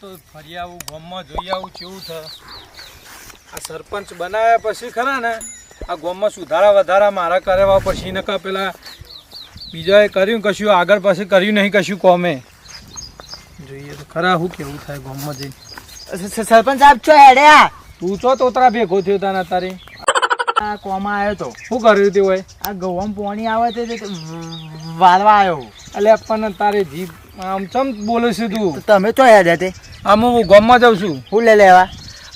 તો ફરી આવું ગામમાં જોઈ આવું કેવું છે. આ સરપંચ બનાવ્યા પછી ખરા ને આ ગામમાં સુધારા વધારા મારા કરાવવા પછી નકા પેલા બીજાએ કર્યું કશું આગળ પાછળ કર્યું નહીં કશું કોમે. જોઈએ તો ખરા શું કેવું થાય ગામમાં સ- સરપંચ સાહેબ છો હેડ્યા તું ચો તોતરા ભેગો થયો તાના તારી? આ કોમાં આવ્યો તો? શું કર્યું તે હોય? આ ગૌમ પોણી આવે તે વારવા વાળવા આવ્યો એટલે પણ તારે જીભ આમ ચમ બોલે છે તું? તમે તો હેડ્યા તે. આમ હું ગામમાં જાઉં છું. હું લઈ લેવા.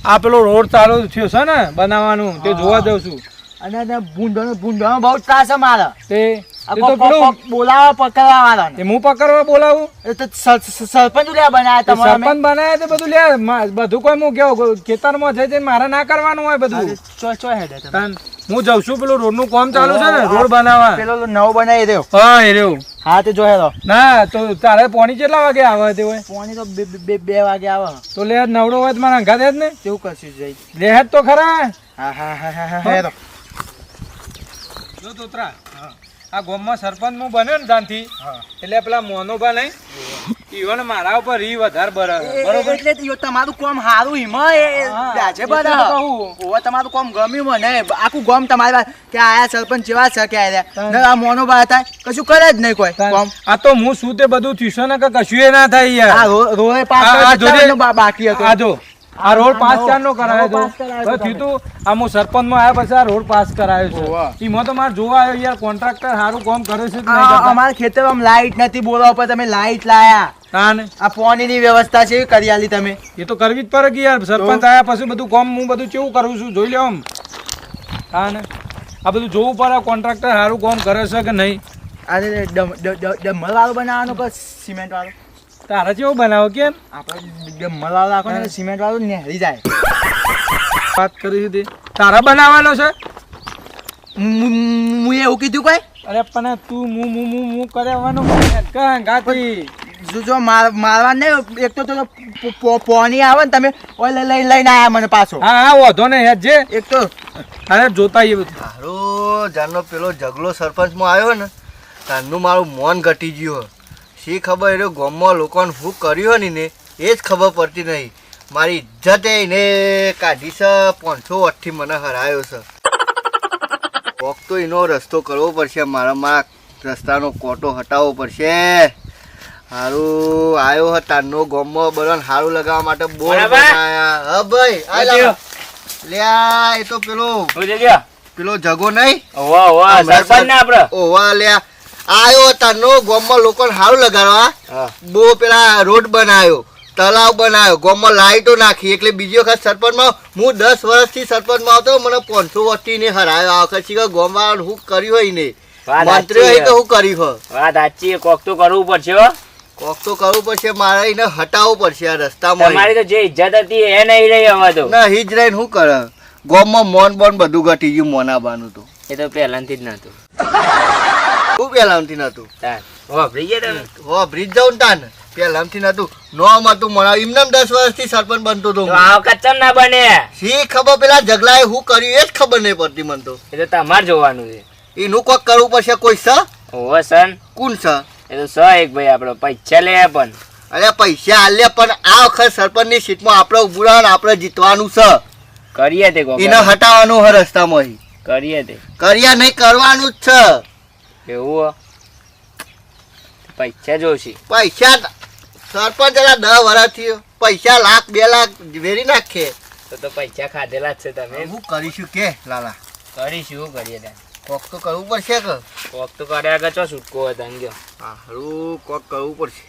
આ પેલો રોડ ચાલુ થયો છે ને બનાવવાનું તે જોવા જાઉં છું. અને તે ભૂંડોનો ભૂંડોનો બહુ ત્રાસ છે મારે. તે પેલું બોલાવા પકડવા વાળો તે હું પકડવા બોલાવું? એ તો સરપંચ લે બનાવ્યા તમારા સરપંચ બનાવે તે બધું લે બધું કોઈ હું કેવું ખેતરમાં જઈ જઈને મારે ના કરવાનું હોય બધું. ચો ચો હેડે તમે. હું જાઉં છું પેલું રોડનું કામ ચાલુ છે ને રોડ બનાવવા. પેલો નવો બનાવી રહ્યો હા એ રહ્યું. હા તે જો તો ના તો તારે પોણી કેટલા વાગે આવે તે હોય? પોણી તો બે- બે વાગે આવે તો લે નવડો હોય મારા અંગા દે ને? કેવું કરશું જઈ લે તો ખરા. હા હા હા હા હા તો તોતરા આ ગામમાં સરપંચ હું બન્યો ને ત્યાંથી એટલે પેલા મોનોભા નહીં ઈવન મારા ઉપર ઈ વધારે બરાબર? એટલે જ તમારું કોમ હારું હિમ એ હા, વ્યાજે એટલે તો બધા કહું. તમારું કોમ ગમ્યું મને આખું ગોમ તમારી કે આયા સરપંચ જેવા છે કે આયા. આ મોનોભા હતા કશું કરે જ નહીં કોઈ કોમ. આ તો હું શું તે બધું થયું છે ને કે કશું એ ના થાય યાર. પાસ બાકી હતો. આ જો. આ રોડ પાસ ચાર નો કરાયો નવો તો? પાસ કરાયો તો તો થયું આ હું સરપંચમાં આવ્યા પછી આ રોડ પાસ કરાયો. છે. એમાં તો મારે જોવા આવ્યો યાર કોન્ટ્રાક્ટર સારું કામ કરે છે? અમારા ખેતરમાં લાઈટ નથી બોલવા ઉપર તમે લાઈટ લાયા. તાને? આ પાણીની વ્યવસ્થા છે કરી આલી તમે. એ તો કરવી જ પડે કે યાર સરપંચ આવ્યા પછી બધું કામ હું બધું કેવું કરું છું જોઈ લો આમ. તાને? આ બધું જોવું પડે કોન્ટ્રાક્ટર સારું કામ કરે છે કે નહીં? અરે ડમલ વાળું બનાવવાનું કે સિમેન્ટ વાળું? તારે કેવું બનાવો કેમ આપણે ડમલ વાળું રાખો ને સિમેન્ટ વાળું નેહરી જાય. વાત કરી હતી તારા બનાવવાનો છે? હું એવું કીધું કઈ? અરે પણ તું મુ મુ મુ મુ કરાવવાનું કાં ગાતી? જો જો માર મારવા નહીં એક તો તો પો- પો- આવે ને તમે ઓય લઈ લઈ લઈને આયા મને પાછો. હા હા વધો ને યાર જે. એક તો અરે જોતા એ બધું. તારો જાનનો પેલો ઝઘલો સરપંચમાં આવ્યો ને તારનું મારું મોન ઘટી ગયું. શી ખબર એ ગામમાં લોકોને શું કર્યો હોય ને એ જ ખબર પડતી નહીં. મારી ઇજ્જત એને કાઢી છે પાંચસો વટથી મને હરાયો છે. કોક તો એનો રસ્તો કરવો પડશે મારા માં રસ્તાનો કોટો હટાવવો પડશે. હારું આવ્યો હે તારનો ગામમાં બરોબર હારું લગાવવા માટે બોર્ડ આયા બનાયા. હા ભાઈ આ લ્યા એ તો પેલો પેલો જગો નહીં? ઓવા ઓવા સરપંચ ને આપડે ઓવા લ્યા આયો તારનો ગામમાં લોકોને હારું લગાડવા. બહુ પેલા રોડ બનાવ્યો તલાવ બનાવ્યો ગામમાં લાઈટો નાખી એટલે બીજી વખત સરપંચમાં હું દસ વર્ષથી સરપંચમાં આવતો મને પાંચસો વર્ષથી ને હરાયો. આ વખત શીખર ગામમાં હું કર્યું હોય ને. મંત્રી હોય તો હું કર્યું હોય વાત સાચી કોક તો કરવું પડશે હો. કોક તો કરવું પડશે મારે એને હટાવવું પડશે આ રસ્તામાં. મારી તો જે ઇજ્જત હતી એ નહીં રહી હવે તો. ના હિજ રહીને શું કરે? ગામમાં મોન બોન બધું ઘટી ગયું મોનાબાનું તો. એ તો પહેલાથી જ નતું. નતું હો બ્રિજ જાઉં તાન પહેલાંથી નતું નોમ હતું મને એમને દસ વર્ષથી સરપંચ બનતો હતો આ વખત ના બને? શી ખબર પેલા જગલાએ શું કર્યું એ જ ખબર નહીં પડતી મને તો. એ તો તમારે જોવાનું છે. એનું કોક કરવું પડશે કોઈ સ? ઓહો સન. કોણ સ? એ તો સ એક ભાઈ આપડે પૈસા લે પણ. અરે પૈસા આલે પણ આ વખત સરપંચની સીટમાં આપણે ઉભું આપણે જીતવાનું છે કરીએ તે એને હટાવવાનું હ રસ્તામાં કરીએ તે. કર્યા નહીં કરવાનું જ છે એવું પૈસા જોશી. પૈસા સરપંચ એલા દસ વર્ષથી પૈસા લાખ બે લાખ વેરી નાખે. તો તો પૈસા ખાધેલા જ છે તમે. શું કરીશું કે લાલા? કરીશું કરીએ ત્યાં કોક તો કરવું પડશે કે? કોક તો કર્યા કે ચો છૂટકો હતા તને ગયો હારું કોક કરવું પડશે.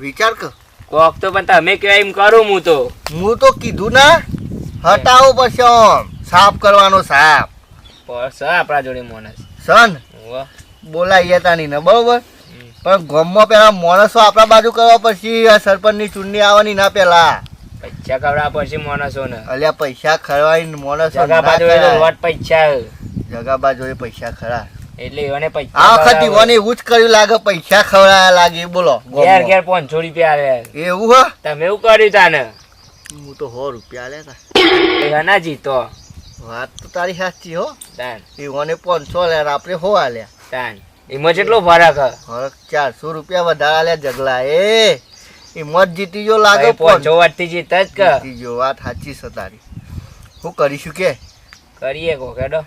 વિચાર કર. કોક તો પણ તમે કહેવાય એમ કરું હું તો. હું તો કીધું ના હટાવવું પડશે આમ સાફ કરવાનો સાફ. સ આપણા જોડે મોનસ? સન ઓહો. બોલાઈએ નહીં ને બરોબર? પણ ગામમાં પેલા માણસો આપણા બાજુ કરવા પછી આ સરપંચની ચૂંટણી આવવાની ના પેલા. પૈસા ખવડા પછી માણસો ને અલ્યા પૈસા ખરવાની માણસો પૈસા જગા બાજુ પૈસા ખરા. એટલે એને પૈસા આ વખત ઈવોને એવું જ કર્યું લાગે પૈસા ખવડાયા લાગે બોલો ઘેર. ઘેર પાંચસો રૂપિયા આલે. એવું હ? તમે એવું કર્યું તાને? હું તો સો રૂપિયા લેતા જીતો. વાત તો તારી સાચી હો. તાન. પીવાને પાંચસો લે આપણે હો આલ્યા તાન. એમાં કેટલો ફરક ફરક ચારસો રૂપિયા વધારે આલ્યા જગલા. એ એમાં જીતી જો લાગે પાંચસો વાટથી જીત જ જીતી જો વાત સાચી છે તારી. શું કરીશું કે? કરીએ કો કેડો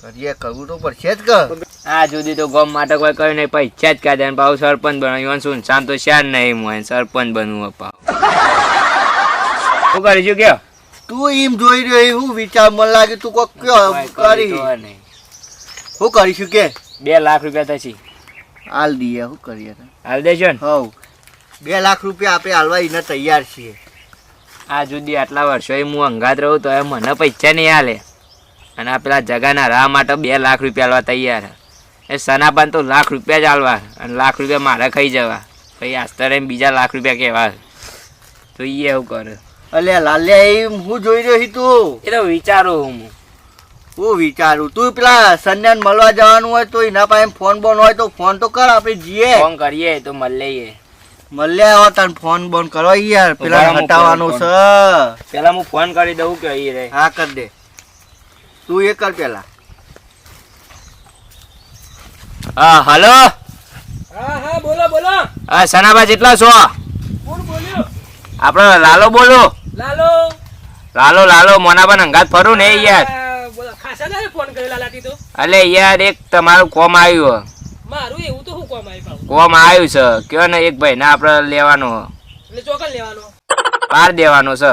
કરીએ કરવું તો પડશે જ કે આ જુદી તો ગમ માટે કોઈ કહ્યું નહીં પછી ઈચ્છા જ કાઢે ભાવ સરપંચ બનાવ્યું શું શામ તો શાર નહીં મોય સરપંચ બનવું પાવ. શું કરીશું કયો તું એમ જોઈ રહ્યો એ હું વિચાર મને લાગે તું કોક કયો કરી તો. શું કરીશું કે? બે લાખ રૂપિયા થશે. હાલ દઈએ શું કરીએ તો? હાલ દેજો ને. હવ. બે લાખ રૂપિયા આપણે હાલવા એને તૈયાર છીએ. આ જુદી આટલા વર્ષો હું અંગાત રહું તો એ મને પૈસા નહીં હાલે. અને આ પેલા જગાના રાહ માટે બે લાખ રૂપિયા હાલવા તૈયાર. એ સનાપાન તો લાખ રૂપિયા જ હાલવા અને લાખ રૂપિયા મારે ખાઈ જવા. પછી આસ્તરે બીજા લાખ રૂપિયા કહેવા એ એવું કરે. અલ્યા લાલ્યા એ હું જોઈ રહ્યો છી તું. એ તો વિચારું હું. હું વિચારું. તું પેલા સંજ્ઞાન મળવા જવાનું હોય તો એના પાસે ફોન બોન હોય તો ફોન તો કર આપણે જઈએ ફોન કરીએ તો મળીએ મળ્યા આવો તને ફોન બોન કરો યાર. પેલા હટાવવાનો છે. પેલા હું ફોન કરી દઉં કે અહીં રે? હા કર દે. તું એ કર પેલા. હા હલો. હા હા બોલો બોલો. હા સનાબા જેટલા છો? કોણ બોલ્યો? આપણે લાલો બોલો. લાલો. લાલો લાલો મોના પણ હંગાત ફરું ને યાર. ફોન કર્યો તો? અલે યાર એક તમારું કોમ આવ્યું મારું એવું તો હું કોમ આવ્યું કોમ આવ્યું છે. કયો ને એક ભાઈ ના આપણે લેવાનો એટલે ચોકન લેવાનો. પાર દેવાનો છે.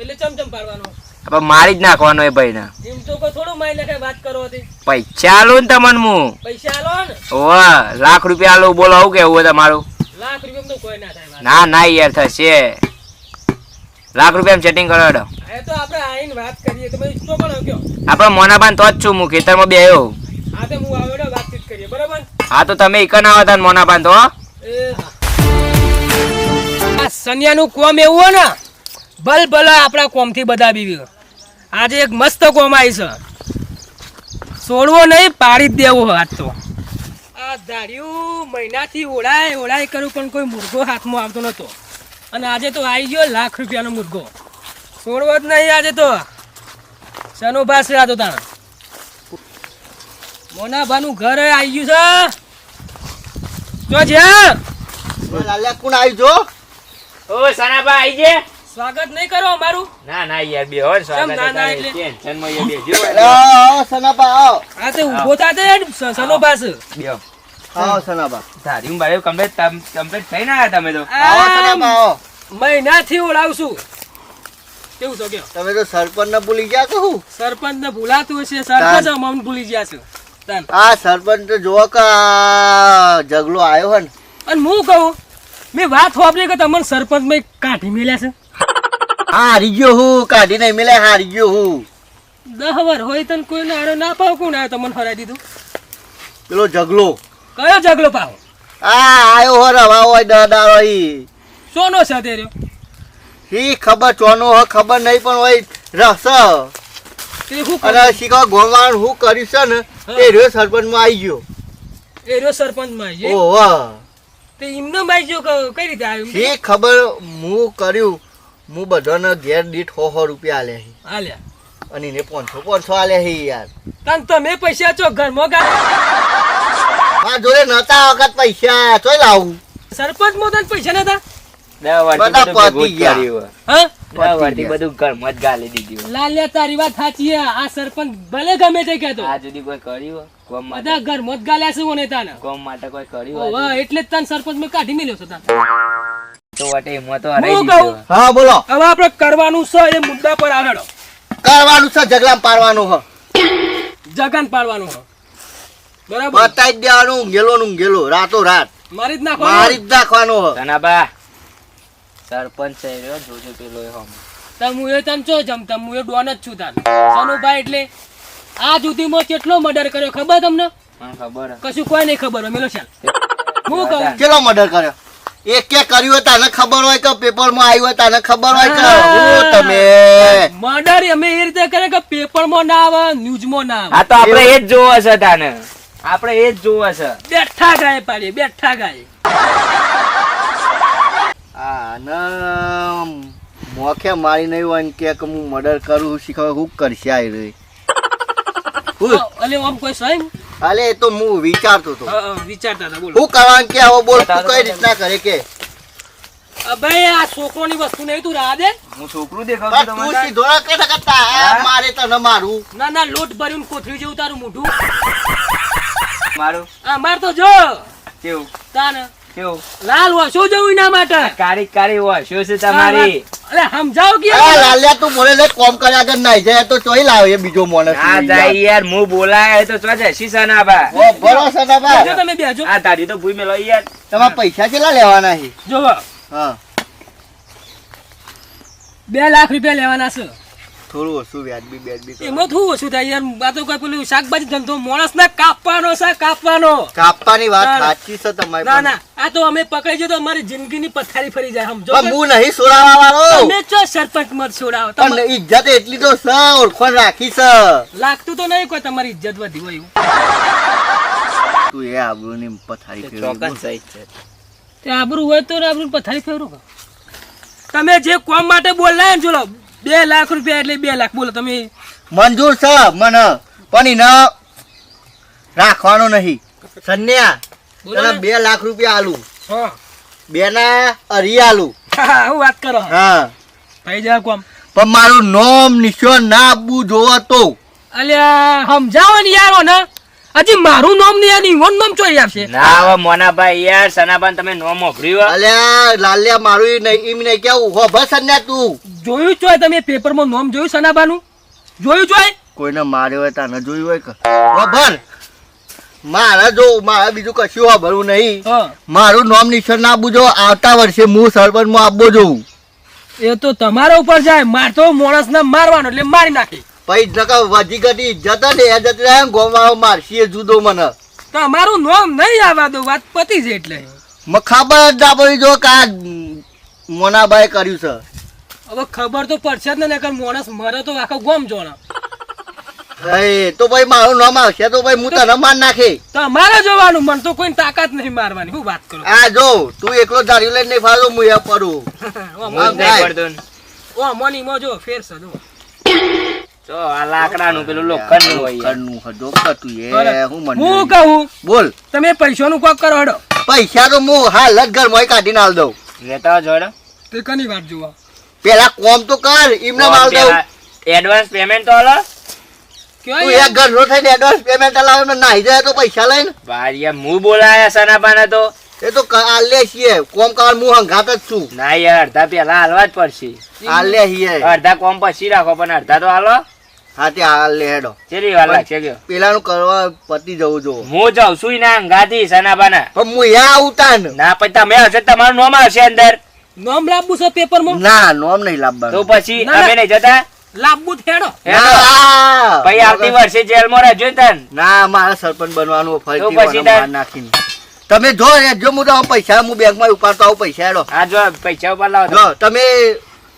એટલે ચમચમ પાડવાનો. આપણે મારી જ નાખવાનો એ ભાઈ ને એમ તો કોઈ થોડું મારી નાખે વાત કરો હતી પૈસા આલું ને તમને હું. પૈસા આલો ને. ઓવા લાખ રૂપિયા આલું બોલો આવું કેવું તમારું? લાખ રૂપિયા તો કોઈ ના થાય ના ના યાર થશે. લાખ રૂપિયા સેટિંગ કરો હેડો. એ તો આપણે આઈને વાત કરીએ. તો ભાઈ ચોકન કયો. આપણે મોનાબાન તો જ છું હું ખેતરમાં બેહ્યો હા તો હું આવેડો વાતચીત કરીએ. બરાબર? હા તો તમે ઈકન આવો તા મોનાબાન તો આ સન્યાનું કોમ એવું હોય ને ભલ ભલા આપણા કોમથી બધા બીવી આજે એક મસ્ત કોમ આવી છે. છોડવો નહીં પાડી જ દેવો હાથ તો. આ ધાર્યું મહિનાથી ઓળાય ઓળાય કરું પણ કોઈ મુર્ગો હાથમાં આવતો નતો. અને આજે તો આવી ગયો લાખ રૂપિયાનો મુર્ગો. છોડવો જ નહીં આજે તો. સનો ભાસ રાતો તાણ? મોનાભાનું ઘર આવી ગયું છે. જો જ્યાં. લાલ્યા કોણ આવી જો ઓ સનાબા આવી જે સ્વાગત નહીં કરો અમારું. ના ના યાર બે હોય સ્વાગત ના, ના એટલે? ટેન્શનમાં યાર બેજો આવો સનાબા આવો. આ તે ઊભો થાતે સનો બેહો. આવો સનાબા. ધારીમ ભાઈ કમ્પ્લેટ કમ્પ્લેટ થઈને આવ્યા તમે તો. આવો સનાબા આવો. મહિનાથી ઓળાવશું. કેવું છો કયો તમે તો સરપંચ ને ભૂલી ગયા કહું સરપંચ ને ભૂલાતું હશે સરપંચ અમને ભૂલી ગયા છે. આ સરપંચ તો જોવો કે ઝઘડો આવ્યો હે ને અને હું કહું મેં વાત વાપરી કે તમને સરપંચ મેં કાઢી મેલ્યા છે? હારી ગયો હું કાઢી નહીં મેલે હારી ગયો હું. દહ વર હોય તને કોઈ આરો ના પાવ કોણ આવ્યો તમને હરાઈ દીધું? પેલો ઝઘડો. કયો જગલો પાવો? આ આયો હો રવા હોય દાદા ઈ. સોનો છે તે હી ખબર ચોનો હો ખબર નહીં પણ હોય રસ અને શીખવા ગોવાણ હું કર્યું છે ને એ રહ્યો સરપંચમાં આવી ગયો. એ રહ્યો સરપંચમાં છે ઓહો. તે એમને બાઈ જો કઈ રીતે આવ્યું? શી ખબર હું કર્યું? હું બધાને ઘેર દીઠ હો હો રૂપિયા આલે છે. હાલ્યા અને એને પાંચસો પાંચસો આલે છે યાર. તન તમે પૈસા ચો ઘરમાં ગા મારા જોડે નતા વખત પૈસા તોય લાવું સરપંચ મોદન પૈસા નતા દસ વર્ષથી બધા બધું ભેગું પતી જ ગયા. કર્યું હોય. હા દસ વર્ષથી બધું ઘરમાં જ ગાલી દીધી હોય. લાલ્યા તારી વાત સાચી છે. આ સરપંચ ભલે ગમે તે કહેતો આ સુધી કોઈ કર્યું હોય? કોમ માટે બધા ઘરમાં જ ગાલ્યા છે ઓને તાના કોમ માટે કોઈ કર્યું હોય? ઓવા એટલે જ તને સરપંચમાં કાઢી મેલ્યો છે તાન તો વટે એમાં તો હરાઈ હું દીધો. કહું? હા બોલો હવે આપણે કરવાનું છે એ મુદ્દા પર આગળ કરવાનું છે ઝઘડા પાડવાનું હો જગાન પાડવાનું છે બરાબર. બતાવી દેવાનું ઊંઘેલો નું ઊંઘેલો રાતો રાત. મારી જ મારી જ નાખવાનો ધનાબા સરપંચ છે રહ્યો, જોજો પેલો એ હમ તમ હું એ તમ ચો તમ હું એ ડોન જ છું તાન સનુભાઈ એટલે આ સુધીમાં કેટલો મર્ડર કર્યો ખબર તમને? ખબર કશું કોઈ નહીં ખબર મેલો ચાલ. હું કહું? કેટલો મર્ડર કર્યો? એક કે કર્યું હોય તને ખબર હોય કે પેપરમાં આવ્યું હોય તને ખબર હોય કે? તમે. મર્ડર અમે એ રીતે કરે કે પેપરમાં ના આવે ન્યૂઝમાં ના આવે. આ તો આપણે એ જ જોવો છે તાને. આપણે એ જ જોવો છે. બેઠા ગાય પાડીએ બેઠા ગાય. આ ના મોખે મારી નહીં હોય કે કે હું મર્ડર કરું શીખવા હું કરશે આ રહી અલે આમ કોઈ સહી અલે એ તો હું વિચારતો હતો. વિચારતા હતા બોલો. હું કરવાનું કે આવો બોલ તું કઈ રીતના કરે કે? ભાઈ આ છોકરોની વસ્તુ નહીં તું રાહ દે. હું છોકરું દેખાવ તું સીધો આ મારે તને મારું. ના ના લોટ ભર્યું કોથળી જેવું તારું મોઢું. મારું? અમાર તો જો. કેવું? તાન. કેવું? લાલ વસો જવું એના માટે? કારી કારી હોય છે તમારી? અરે સમજાવ કે આ લાલિયા તું બોલે લે કોમ કર્યા આગળ નાઈ જાય તો ચોઈ લાવે એ બીજો માણસ. ના જાય યાર હું બોલાય તો ચો જશી સના બા ઓ ભરોસા ના બા તમે બેજો. આ તારી તો ભૂઈ મેલો યાર. તમારા પૈસા કેટલા લેવાના છે? જો હા. બે લાખ રૂપિયા લેવાના છે. થોડું ઓછું વ્યાજબી વ્યાજબી એમાં થોડું ઓછું થાય યાર. આ તો કોઈ પેલું શાકભાજી ધંધો માણસ ને કાપવાનો છે કાપવાનો. કાપવાની વાત. સાચી છે તમારી ના ના. આ તો અમે પકડી જઈએ તો અમારી જિંદગીની પથારી ફરી જાય સમજો હું નહીં સોડાવા વાળો તમે ચો સરપંચ મત છોડાવો પણ ઇજ્જત એટલી તો છે ઓળખણ રાખી છે. લાગતું તો નહીં કોઈ તમારી ઇજ્જત વધી હોય એવું. તું એ આબરૂ ની પથારી ફેરવું. ચોકન સહી છે. તે આબરૂ હોય તો આબરૂ પથારી ફેરવું તમે જે કોમ માટે બોલાય ને ચલો બે લાખ રૂપિયા એટલે બે લાખ. બોલો તમે. મંજૂર છે મને. પણ એને રાખવાનો નહીં. સન્યા તને બે લાખ રૂપિયા આલું. બે ના અરી આલું. હું વાત કરો. હા. ભાઈ જા કોમ? પણ મારું નોમ નિશાન ના આપવું જોવો તો. અલ્યા સમજાવો ને યાર ને હજી મારું નામ નહીં આની ઈવન નામ ચોરી આપશે. ના હવે મોનાભાઈ યાર સનાબાન તમે નામ મોકલ્યું અલ્યા લાલ્યા મારું ઈ નહીં ઈમ નહીં કેવું? હો બસ સન્યા તું. જોયું ચોય તમે પેપરમાં નામ જોયું સનાબાનું? જોયું ચોય કોઈને માર્યો હોય તને જોયું હોય કે? ખબર મારે જો મારે બીજું કશું ખબરવું નહીં. મારું નામ નિશાન ના બુજો જો આવતા વર્ષે હું સરપંચમાં આપવો જોઉં. એ તો તમારા ઉપર જાય મારતો માણસ ને મારવાનો એટલે મારી નાખી. પછી નકા વધી ઘટી જતા ને એ જતા રહે ગોમાં મારશી જુદો મને તમારું નામ નહીં આવવા દો વાત પતી છે એટલે મને ખબર જ ના પડી જો કા આ મોનાભાઈ કર્યું છે હવે ખબર તો પડશે જ ને નકર માણસ મરે તો આખો ગોમ જોણા હે, તો ભાઈ મારું નામ આવશે તો ભાઈ હું તને માર નાખે તમારે જોવાનું મન તો કોઈ તાકાત નહીં મારવાની હું વાત કરું આ જો તું એકલો ધારી લઈને નહીં ફાળો હું એ પડું. ઓ મોની મો જો ફેર છે જો તો આ લાકડાનું પેલું લોખંડનું હોય યાર. કરનું કતું એ બરાબર. હું હું કહું? બોલ. તમે પૈસાનું કોક કરો હડો. પૈસા તો હું હાલ જ ઘરમાં કાઢીને આલ દઉં. લેતા જોડો તે કની વાત જોવા? પેલા કોમ તો કર એમને માલ દઉં. એડવાન્સ પેમેન્ટ તો હાલો. તું યાર? એક ઘરનો થઈને એડવાન્સ પેમેન્ટ લાવે ને નાહી જાય તો પૈસા લઈને. ભાઈ હું બોલાયા સનાબાને તો. એ તો આલ લે છીએ. કોમ કર હું હંગાત જ છું. ના યાર અડધા પેલા હાલવા જ પડશે. આલે લે છીએ. અડધા કોમ પછી રાખો પણ અડધા તો હાલો. હા તે હાલ લે હેડો. ચેલી વાર લાગશે પેલાનું કરવા પતી જવું જો. હું જાઉં છું ના અંગાથી સનાબાના. પણ હું યા આવતા ને ના પછી તમે આવશે તમારું નામ આવશે અંદર. નામ લાવવું છે પેપરમાં? ના નોમ નહીં તો પછી ના, ના. અમે નહીં જતા? લાવવું હેડો. ના. આવતી વર્ષે જેલમાં રહેજો તન. ના મારે સરપંચ બનવાનું પછી નાખીને. તમે જો જો હું તો પૈસા હું બેંકમાં ઉપાડતો આવું પૈસા હેડો. જો પૈસા ઉપાડ લાવો તમે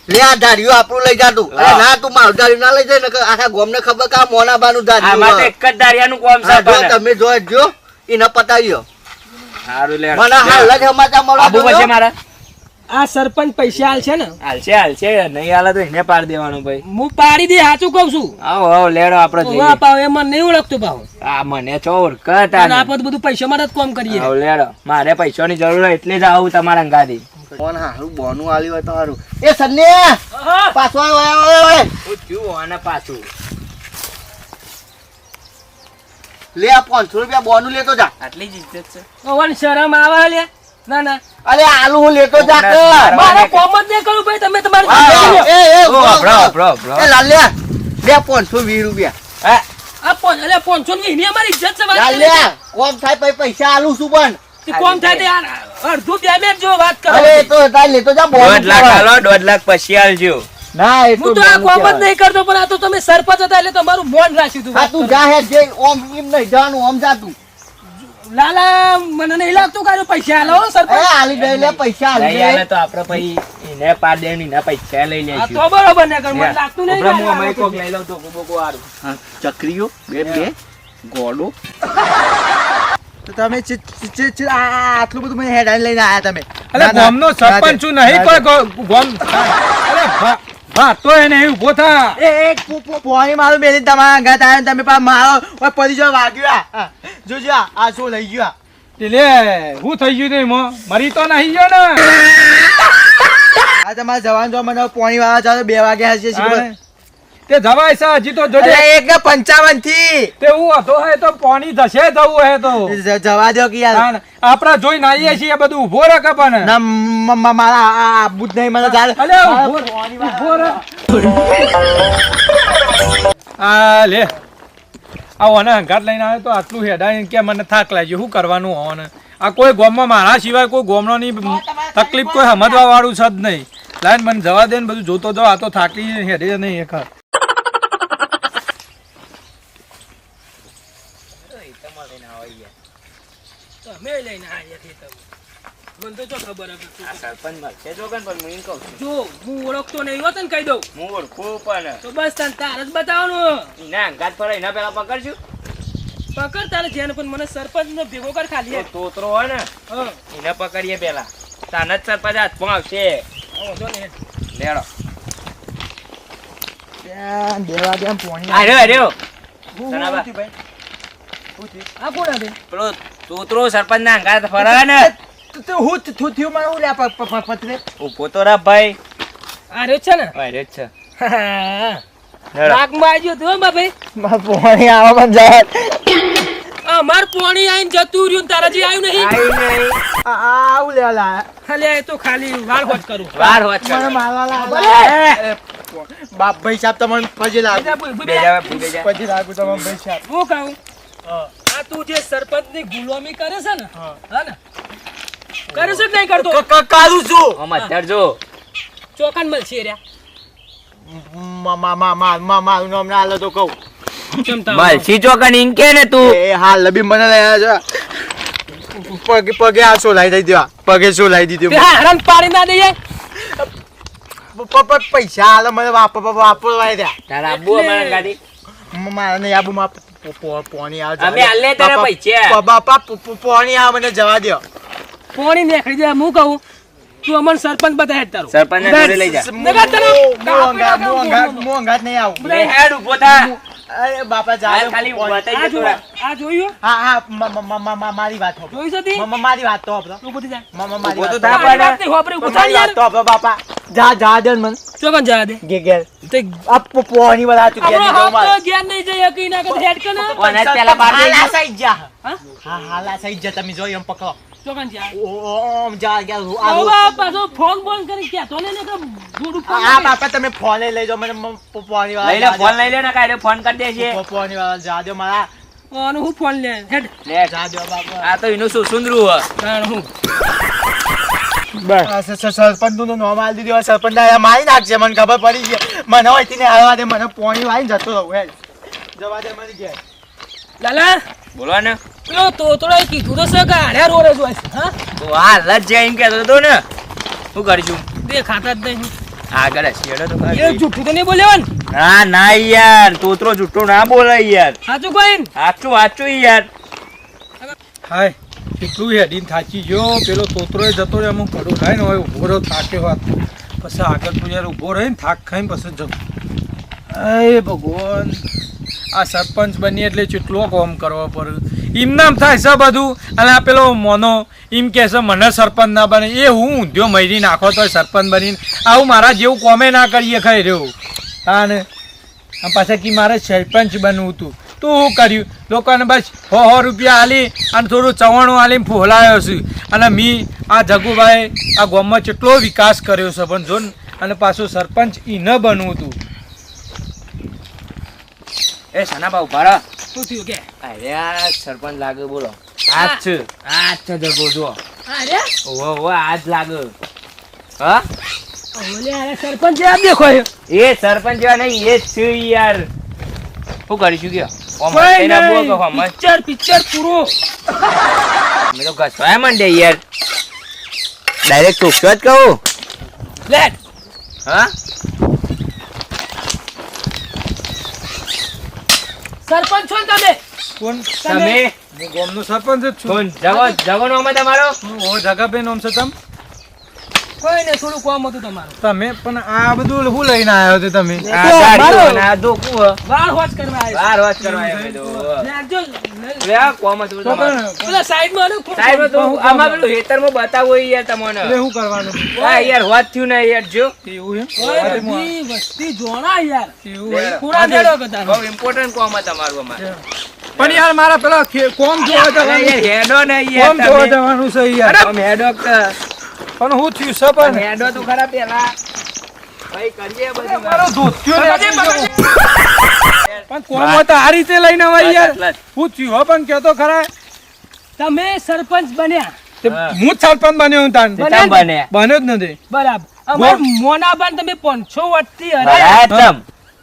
લે આ ધાર્યું આપણું લઈ જાતું અરે ના તું મારું ધાર્યું ના લઈ જાય ને આખા ગોમને ખબર કા મોના બાનું ધાર્યું માટે એક જ ધાર્યાનું કોમ છે જો તમે જો જો એને પતાવ્યો. સારું લે. મને હાલ જ હમાતા મળો આબુ પછી મારા? આ સરપંચ પૈસા હાલ છે ને? હાલશે હાલશે નહીં હાલે તો એને પાડી દેવાનું ભાઈ. હું પાડી દે સાચું કઉ છું. આવો આવો લેડો આપડે જઈએ. જઈએ પાવ એ મને નહીં ઓળખતું પાવ. આ મને છો ઓળખત આપણે બધું પૈસા માટે જ કામ કરીએ. આવો લેડો. મારે પૈસાની જરૂર હોય એટલે જ આવું તમારા અંગાથી. કોણ હારું બોનું આલ્યું હોય તો હારું. એ સન્ને પાછો આવ્યો આવ, આવ, આવ. હું થયું આને પાછું. લે આ પાંચસો રૂપિયા બોનું લેતો જા. આટલી જ ઇજ્જત છે. ઓવન શરમ આવે લે. ના ના. અરે આલુ હું લેતો જા. મારે કોમ જ નહીં કરું ભાઈ તમે તમારી હા, એ, એ, ઊભો. વાપરો, વાપરો. એ લાલ્યા લે. પાંચસો વીસ રૂપિયા. હા, આ એટલે પોનસો ની એની અમારી ઇજ્જત છે. લાલ્યા કોમ થાય પૈસા આલુ છું પણ. કોમ થાય અડધું ડેમેજ જો વાત કરો. અરે તો તાર લેતો જા દોઢ લાખ હાલો દોઢ લાખ પછી આલજો. ના એ હું તો આ કોમ જ નહીં કરતો પણ આ તો તમે સરપંચ હતા એટલે તમારું મોન રાખ્યું હતું હા તું કરો. જે ઓમ એમ નહીં જવાનું ઓમ જા લાલા મને નહીં લાગતું કે પૈસા આલો સરપંચ. આલી દે લે પૈસા આલી દે. તો આપડે પછી એને પાડ દે પૈસા લઈ લેશું. તો બરોબર ને કર મને લાગતું નહીં ઉપરા હું અમે કોક લઈ લઉં તો બોકો હારું. ચક્રીઓ બે બે ગોડો. તમે આટલું બધું મને હેડાઈ લઈને આયા તમે અરે ગામનો સરપંચ છું નહીં પણ ગોમ અરે હા તો એને એવું ઊભો થા એ એક પોણી મારું મેલી તમારા ઘાત આવ્યો તમે પા મારો પડી જો વાગ્યું જોજો આ શું લઈ ગયું. એટલે હું થઈ ગયું નહીં? મરી તો નહીં ગયો ને આ તમારે જવાન જો મને પોણી વાળા ચાલો બે વાગે હશે. તે જવાય છે હજી તો જોજે. એક ને પંચાવનથી. તે હું હતો હે તો પાણી ધસે જવું હે તો. જવા દો કે યાર. તાણ. જોઈ આવીએ છીએ બધું ઊભો કે પણ? ના મારા આ બુદ્ધ નહીં મને ચાલે અલે ઊભો રહે, આ લે. આ ઓને હંગાત લઈને આવ્યો તો આટલું હેડાય કે મને થાક લાગ્યો. શું કરવાનું હોને આ કોઈ ગોમમાં મારા સિવાય કોઈ ગોમનો ની તકલીફ કોઈ સમજવા વાળું છે જ નહીં. લાઈન મને જવા દે ને બધું જોતો જાઓ આ તો થાકી હેડે નહીં એક હાથ. તમે લઈને આવ્યા છીએ તમે મને તો જો ખબર હતી. આ સરપંચ મળશે જો કન પણ હું કહું છું. જો હું ઓળખતો નહીં હોત ને કહી દઉં. હું ઓળખું પણ. તો બસ તને તાર જ બતાવવાનું. ના અંગાત પર એના પેલા પકડશું પકડ તારે જેને પણ મને સરપંચ નો ભેગો કર ખાલી તો તોતરો હોય ને. હા. એને પકડીએ પેલા. તાને જ સરપંચ હાથમાં આવશે. લેડો. ત્યાં બે વાગે પોણી સનાબા. હું થયું આ કોણ હતી પેલો તોતરો સરપંચ ના અંગાત ફરે ને. તો- તો હું થ- થયું- મારું લે પ- પ- પ- પતરે. ઊભો તો રા ભાઈ. આ રે છે ને? ભાઈ રે છે. નાકમાં આવી તો હો ભાઈ મા પોણી આવા પણ જાય. અમાર પોણી આઈને જતું રહ્યું ને તારા જે આવ્યું નહીં. આઈ નહીં. આ- આ આવું લેવા ખાલી આ તો ખાલી વાળ હોત કરું. વાર હોત મને કર મારવા લાયા બાપ ભાઈ સાહેબ તમને પછી લાગુ. બે બે પછી લાગુ તમને ભાઈ સાહેબ. હું કહું? આ તું જે સરપંચની ગુલામી કરે છે ને હા ને? કરે છે નહીં કરતો? ક- ક- છું. આમ ધરજો ચોકન મળશે રહ્યા. મા- મા- મા- મા- મા- મારું નામ ના હાલે તો કહું. મલસી ચોકન ઇન કે ને તું? એ હા લબી મને લઈ આવ્યા છે. પગે પગે આ શું લાવી દઈ દેવા પગે શું લાવી દીધું? તે હારાન પાડી ના દઈએ. પૈસા હાલે મને વાપર વાપરવા દે. તારા આબુ અમારા ગાડી. મારે નહીં આબુ માં પોણી આવે અમે હાલે તારા પૈસા. બાપા પોણી આવે મને જવા દો પોણી નીકળી જાય હું કહું તું અમને સરપંચ બતાય જ તારું. સરપંચ ને લઈ જા. અંગાત- હું અંગાત- હું અંગાત નહીં આવું. લે હેડ ઊભો થા. અરે બાપા જા. ખાલી ઊભા થઈ આ જતો જોયું? આ જોયું? હા હા મ- મ- મ- મ- મ- મારી વાત હો જોઈ સતી મારી વાત તો હોભળો. તું બધી જા. મ- મ- મારી વાત તો થા પડે. મારી નહીં ઊભો થા યાર. તો હોભળો, બાપા. જા જા દે મન. ચોકન જા દે. ગે ગે તે આપ પોણી વાળા તું આપણો નહીં તો ઘેર નહીં જઈ શકી ના. કે હેડ કે ના કોને પેલા બાર દે હાલ આ જા. હા? હા હાલ આ જા તમે જોઈ એમ પકડો. ચોકન જા ઓ, ઓ, ઓમ જા જા આ હવે પાછો ફોન બોન કરી કહેતો ને કે જોડું આ બાપા તમે ફોન લઈ જાઓ મને મ- વાળા લઈ લે ફોન લઈ લે ને કાંઈ ફોન કરી દેજે. પો- વાળા જા દો મારા. અને હું ફોન લે? હેડ. લે. જા દો બાપા. આ તો એનું શું સુંદરું હ. હું સરપંચનું નામ આલી દીધું હવે સરપંચ ના મારી નાખશે મને ખબર પડી છે મને હોય દે મને પોણી વાળી જતો રહું જવા દે મને ઘેર લાલા. બોલો ને? પેલો તોતડો કીધું તો છે કે હાડ્યા રોડે જ હોય હા? તો હાલ જ જાય એમ કહેતો હતો ને. શું કરીશું? દેખાતા જ નહીં. આગળ શેડો તો એ. જુઠ્ઠું તો નહીં બોલ્યો ને? ના ના યાર તોતરો જુઠ્ઠો ના બોલાય યાર. સાચું કોઈ ને સાચું સાચું યાર. હાય એટલું હેડીને થાચી ગયો. પેલો તોતરો જતો રહે અમુક પડું થાય ને હવે ઊભો રહ્યો થાકે વાત. પછી આગળ તું યાર ઊભો રહીને થાક ખાઈને પછી જમ હે ભગવાન. આ સરપંચ બની એટલે ચેટલો કોમ કરવો પડ્યું એમનામ થાય છે બધું. અને આ પેલો મોનો, એમ કહે છે, મને સરપંચ ના બને. એ હું ઊંધ્યો મરી નાખો તો સરપંચ બનીને આવું મારા જેવું કોમે ના કરીએ ખાઈ રહ્યું. હા ને આ પાછા કે મારે સરપંચ બનવું હતું તું શું કર્યું? લોકોને બસ સો સો રૂપિયા હાલી અને થોડું ચવાણું આલીને ફોલાયો છું. અને મી, આ જગુભાઈ આ ગામમાં કેટલો વિકાસ કર્યો છે પણ જો અને પાછું સરપંચ ઈ ન બનવું હતું એ સનાબા ઊભા રહો. શું થયું કે? અરે આ સરપંચ લાગે બોલો. આજ છે. આજ છે જગો જો અરે? ઓહો ઓહો આજ લાગે. હા? ઓલે અરે સરપંચ જેવા દેખો એ. સરપંચ જેવા નહીં એ છે યાર. શું કરીશું. પિક્ચર પિક્ચર પૂરો. તો ઘસવાય માંડે યાર. ડાયરેક્ટ જ કહું. લેટ હા? સરપંચ છો તમે? કોણ? તમે? હું ગામનો સરપંચ જ છું. કોણ? જગો જગો નો અમે તમારો. હું જગાભાઈ નામ છે તમ કોઈ ને થોડું કોમ હતું તમારું તમે પણ આ બધું શું લઈને આવ્યો છો તમે આ તો મારો- આ ધોકું હ. હોજ કરવા આવ્યો બાર વાત કરવા આવ્યા બધું. નાખજો. કોમ હતું તમારું. પણ પેલા સાઈડમાં આલો, ખોટું. સાહેબ તો આમાં પેલું હેતરમાં બતાવો યાર તમને એટલે શું કરવાનું આ યાર વાત થયું ને યાર જો એવું એમ ઓય, બધી વસ્તી જોણા યાર એવું પૂરા દેડો કદાચ. બહુ ઇમ્પોર્ટન્ટ કોમ હે તમારું અમારે પણ યાર મારા પેલા કોમ જોવા જવાનું હેડો ને યાર કોમ જોવા જવાનું છે યાર હેડો કે. પણ હું થયું છે પણ? હેડો તો ખરા પેલા. ભાઈ કરીએ બધું મારો ધોત્યો ને. પણ કોમ તો આ રીતે લઈને અવાય યાર? હું થયું હો પણ કેતો ખરા. તમે સરપંચ બન્યા. હું. જ સરપંચ બન્યો હું તાન. બન્યો જ નથી. બરાબર. અમાર મોનાબાન તમે પાંચસો વર્ષથી હરાયા.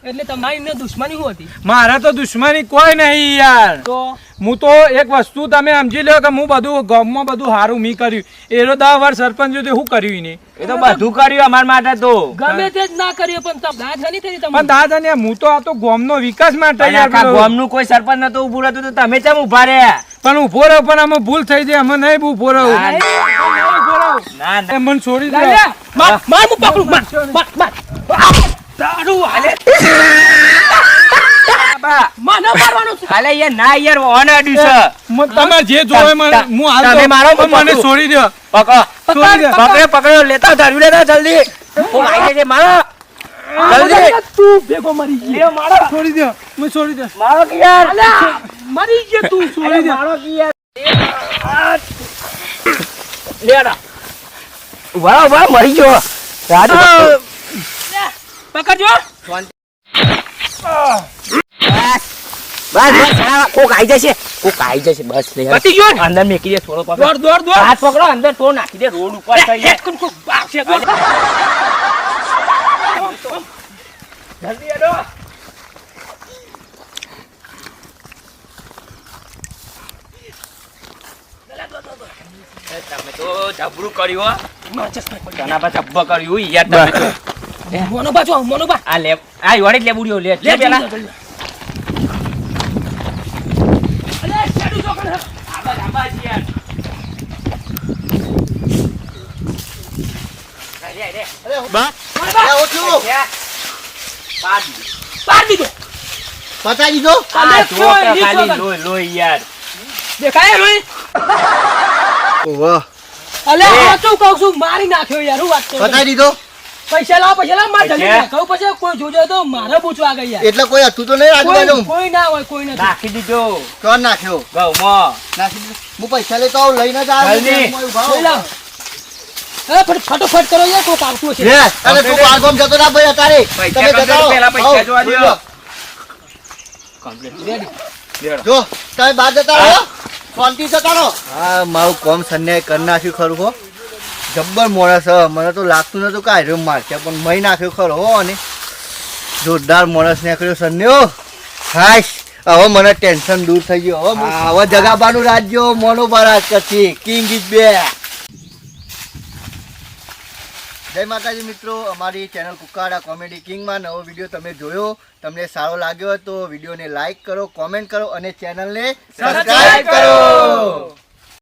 એટલે તમારી ને દુશ્મની શું હતી? મારા તો દુશ્મની કોઈ નહીં યાર. તો? હું તો એક વસ્તુ તમે સમજી લો કે હું બધું ગામમાં બધું સારું મી કર્યું. એનો દસ વાર સરપંચ શું કર્યું એને એ તો બધું કર્યું અમારા માટે તો. ગમે તે જ ના કર્યું પણ તમે દાદ ઘણી થઈ પણ તમને દાદા ને હું તો આ તો ગામનો વિકાસ માટે યાર ગામનું કોઈ સરપંચ નતું ઊભું રહેતું તો તમે કેમ ઊભા રહ્યા? પણ ઊભો રહ્યો પણ આમાં ભૂલ થઈ જાય અમે નહીં ઊભો રહું. ના. ના. મને છોડી દો. માર હું પકડું માર માર. માર હાલે. મને મારવાનું છે. હાલે યાર ના યાર ઓન છે. મ- જે જોવે મને હું હાલ તમે મારો મને છોડી દો. પકડો. પકડો પકડો લેતા ધર્યું લેતા જલ્દી. હું આવી જશે મારો. જલ્દી. તું ભેગો મરી ગયો. મારો. છોડી દો મને છોડી દો મારો કે યાર? મરી ગયો તું છોડી દો. મારો કે યાર? લેડા. વાહ વાહ મરી ગયો. રાજુ પકડજો. બસ. બસ કોક આઈ જશે. કોક આઈ જશે. બસ લે પતી ગયો અંદર મેકી દે થોડો પકડો. દોડ દોડ દોડ. હાથ પકડો અંદર તો નાખી દે રોડ ઉપર થઈ એક કુન કુન દોડ. જલ્દી હેડો. તમે તો જબરું કર્યું હો. તના પર જબ્બ કર્યું યાર તમે તો મોનો બા જો મોનો આ લે જ લે લે પેલા. જો. આબા આબા બા, પાડી પાડ દીધો. આ જો ખાલી યાર. દેખાય ઓહો અલે આ તો કહું છું મારી નાખ્યો યાર હું વાત કરું દીધો? પૈસા લાવ પૈસા લાવ માર જલ્દી પૈસા? પછી કોઈ જોજો તો મારે પૂછવા ગયા એટલે કોઈ હતું તો નહીં આજુબાજુ? કોઈ ના હોય કોઈ નથી. નાખી દીધો. કોણ નાખ્યો? ગૌમાં નાખી દીધો. હું પૈસા લેતો આવું લઈને જ ફટ ફટોફટ કરો યાર કોક આવતું છે લે, અને તું બારગામ જતો ના ભાઈ અત્યારે. તમે કમ્પ્લીટ જતા રહો. પહેલા પૈસા આવો, જોવા દ્યો. બોલો. જો તમે બહાર જતા રહો. શાંતિ જતા રહો. હા મારું કોમ સન્યાય કરી નાખ્યું ખરું હો. જબ્બર મોણસ મને તો લાગતું નતું કે આર્યો મારશે પણ મહી નાખ્યો ખરો હો અને જોરદાર મોણસ નીકળ્યો સન્યો હાશ. હવે મને ટેન્શન દૂર થઈ ગયું. હવે હવે જગાબાનું રાજ્ય મોનો બરાજ કરશે કિંગ ઇઝ બે. જય માતાજી મિત્રો અમારી ચેનલ કુકાડા કોમેડી કિંગમાં નવો વીડિયો તમે જોયો. તમને સારો લાગ્યો તો વિડીયોને લાઈક કરો કોમેન્ટ કરો અને ચેનલને સબસ્ક્રાઈબ કરો.